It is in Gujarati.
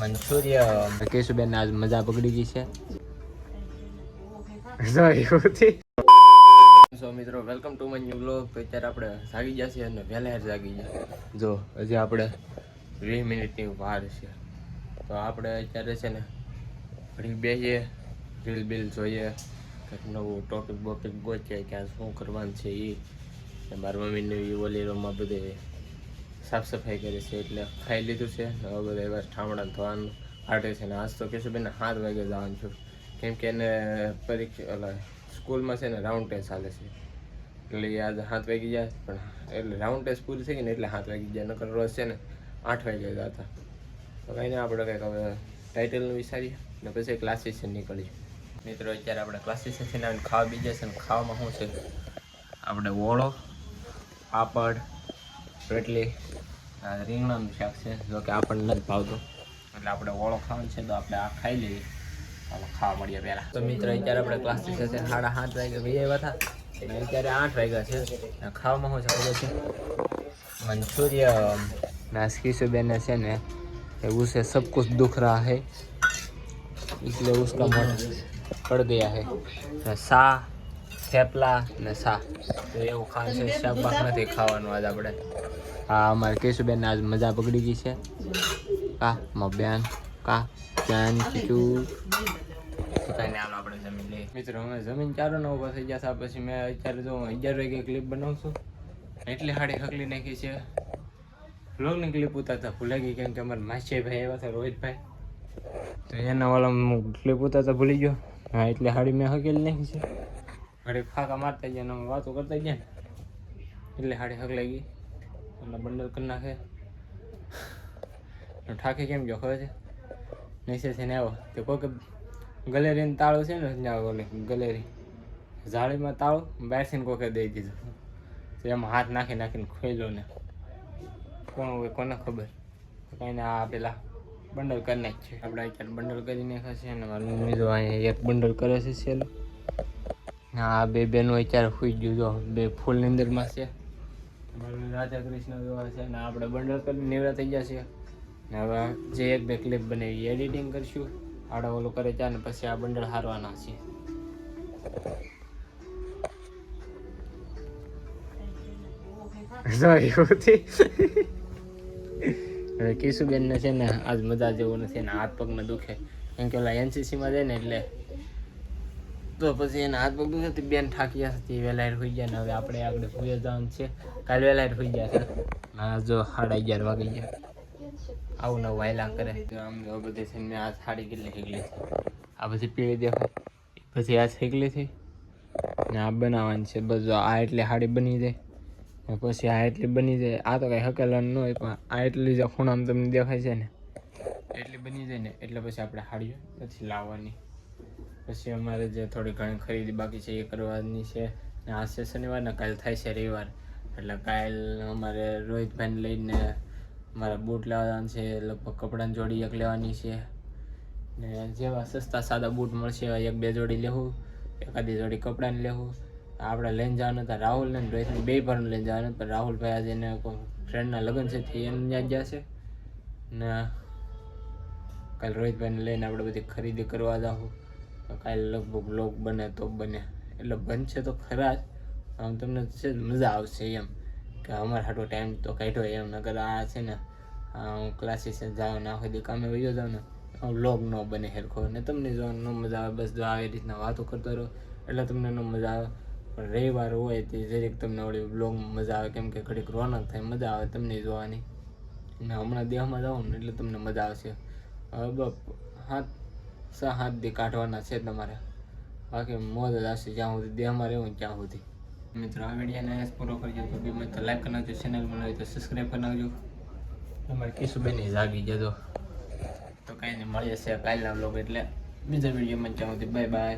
મંચુરિયન કેશુબેન આજ મજા પકડી ગઈ છે. સો મિત્રો welcome to my new blog તો અત્યારે આપણે જાગી ગયા છીએ અને વહેલા જાગી ગયા. જો હજી આપણે વીસ મિનિટની વાર છે. તો આપણે અત્યારે છે ને ફરી બેસીએ રીલ બિલ જોઈએ કંઈક નવું ટોપિક બોપિક ગોચીએ ક્યાં શું કરવાનું છે એ મારી મમ્મીને એ ઓલી રૂમમાં બધે સાફ સફાઈ કરી છે એટલે ખાઈ લીધું છે. હવે એવા ઠામડા થવાનું હાટે છે ને આજ તો કેશુભાઈને સાત વાગે જવાનું છું. કેમ કે એને પરીક્ષા સ્કૂલમાં છે ને રાઉન્ડ ટેસ્ટ ચાલે છે. એટલે આજે સાત વાગી જાય પણ એટલે રાઉન્ડ ટેસ્ટ પૂરી થઈ ગઈ ને એટલે સાત વાગી જાય નકર રોજ છે ને આઠ વાગે જતા તો કંઈ નહીં, આપણે કંઈક હવે ટાઇટલનું વિચારીએ ને પછી ક્લાસીસ નીકળીએ. મિત્રો, અત્યારે આપણે ક્લાસીસ આવીને ખાવા બીજા છે ને ખાવામાં શું છે? આપણે ઓળો, પાપડ, રોટલી આ રીંગણાનું શાક છે જોકે આપણને નથી ભાવતું. એટલે આપણે ઓળો ખાવાનું છે, તો આપણે આ ખાઈ લઈએ. ખાવા મળીએ પહેલાં. તો મિત્ર, અત્યારે આપણે ક્લાસ ટીચર છે સાડા સાત વાગ્યા ભાઈ આવ્યા હતા. અને અત્યારે આઠ વાગ્યા છે. ખાવામાં શું છે ખબર છે? મંચુરિયમ નાસ્કી બેને છે ને, એ ઉસે સબ કુછ દુખ રહા હૈ. એટલે ઉસકા મોઢ પડ ગયા હૈ. સા, થેપલા ને સા. તો એવું ખાવાનું છે શાકભાક નથી ખાવાનું આજ આપણે. હા, અમારે કેશુબેન આજ મજા પકડી ગઈ છે. કા, મબ્યાન? કા ચાન ચીચુ આપણે જમીન લઈએ. મિત્રો, અમે જમીન ચારો ને ઊભા થઈ ગયા પછી મેં અત્યારે જો અગિયાર વાગે ક્લિપ બનાવશું એટલી હાડી હકલી નાખી છે. વ્લોગની ક્લિપ ઉતારતા ભૂલાઈ ગઈ કેમ કે અમારા માસીભાઈ આવ્યા હતા રોહિતભાઈ. તો એના વાળા હું ક્લિપ ઉતારતા ભૂલી ગયો. હા, એટલે હાડી મેં હકેલી નાખી છે. ઘડી ફાંકા મારતા ગયા ને વાતો કરતા ગયા ને. એટલે હાડી હકલાઈ ગઈ. એટલે બંડલ કરી નાખે. ઠાકી કેમ ગયો, ખબર છે? નીચે ને આવ્યો તે કોઈક ગલેરીનું તાળું છે ને ત્યાં ઓલે ગલેરી. જાળીમાં તાળું, બેસીને કોકે દઈ દીધું. તો એમાં હાથ નાખી નાખીને ખોઈલો ને. કોણ હોય કોને ખબર? કાંઈ ને, આ પેલા બંડલ કરી નાખ છે. આપણે અત્યારે બંડલ કરી નાખ્યા છે અને મારી મમ્મી જો અહીંયા એક બંડલ કરે છે છેલ્લું આ બે બેનો અત્યારે સુઈ ગયું જો. બે ફૂલની અંદરમાં છે. રાધા કૃષ્ણ જોવા છે ને આપણે બંડલ કરી નિવરા થઈ જશે ને હવે જે એક બે ક્લિપ બનાવી એડિટિંગ કરશું. આડા ઓલું કરે ત્યાં ને પછી આ બંડલ હારવાના છે હવે કિશુબેનને છે ને આજ મજા જેવું નથી ને હાથ પગમાં દુખે. કેમ કે ઓલા એનસીસીમાં જાય ને એટલે તો પછી એના હાથ પગ દુખે બેન થાકી હતી વહેલા હોઈ ગયા ને હવે આપણે આગળ ભૂય જવાનું છે. કાલે વહેલા હોઈ ગયા છે. હા, જો સાડા અગિયાર વાગી ગયા. આવું નવું વાયલા કરે. આમ જો બધે છે મેં આ સાડી કેટલી હેગલી છે. આ પછી પીળી દેખાય. પછી આ શેકલી છે. ને આ બનાવવાની છે. બસ આ એટલી સાડી બની જાય. પછી આ એટલી બની જાય. આ તો કઈ હકેલવાનું ન હોય, પણ આ એટલી જે ખૂણામાં તમને દેખાય છે ને. એટલી બની જાય ને, એટલે પછી આપણે હાડીઓ નથી લાવવાની. પછી અમારે જે થોડી ઘણી ખરીદી બાકી છે એ કરવાની છે. ને આ છે શનિવાર ને કાલ થાય છે રવિવાર. એટલે કાલ અમારે રોહિતભાઈને લઈને મારા બૂટ લેવાના છે, લગભગ કપડાની જોડી એક લેવાની છે. ને જેવા સસ્તા સાદા બૂટ મળશે એવા એક બે જોડી લેવું એકાદી જોડી કપડાની લેવું આપણે લઈને જવાનું હતા રાહુલ ને રોહિતને બે પણ લઈને જવાનું, પણ રાહુલભાઈ આજે એને ફ્રેન્ડના લગ્ન છે તે એને ત્યાં ગયા છે. ને કાલ રોહિતભાઈને લઈને આપણે બધી ખરીદી કરવા જાઉં કાલે લગભગ બ્લોગ બને તો બને. એટલે બનશે તો ખરા જ, આમ તમને છે મજા આવશે એમ. કે અમારે હાટો ટાઈમ તો કાઢ્યો એમ નગર આ છે ને હું ક્લાસીસ જાઉં ને આખો દી કામે વયો જાઉં ને વ્લોગ ન બને હેરખો ને તમને જો ન મજા આવે, બસ જો આવી રીતના વાતો કરતો રહો, એટલે તમને ન મજા આવે. પણ રવિવાર હોય તે જરીક તમને વળી બ્લોગમાં મજા આવે, કેમ કે ઘડીક રોનક થાય, મજા આવે તમને જોવાની. ને હમણાં દેહમાં જાઉં ને, એટલે તમને મજા આવશે. હવે બપ હાથ છ હાથ દી કાઢવાના છે તમારે. બાકી મોજ આવશે જ્યાં સુધી દેહમાં રહેવું ત્યાં સુધી. મિત્રો આ વિડીયોને એસ પૂરો કરજો. તો બી તો લાઈક કરી નાખજો ચેનલ બનાવી તો સબસ્ક્રાઈબ કરી નાખજો. અમારે કિશુબેન જાગી જજો તો. કાંઈ નહીં મળીએ છે કાલના બ્લોગ એટલે બીજા વિડીયોમાં ત્યાં સુધી બાય બાય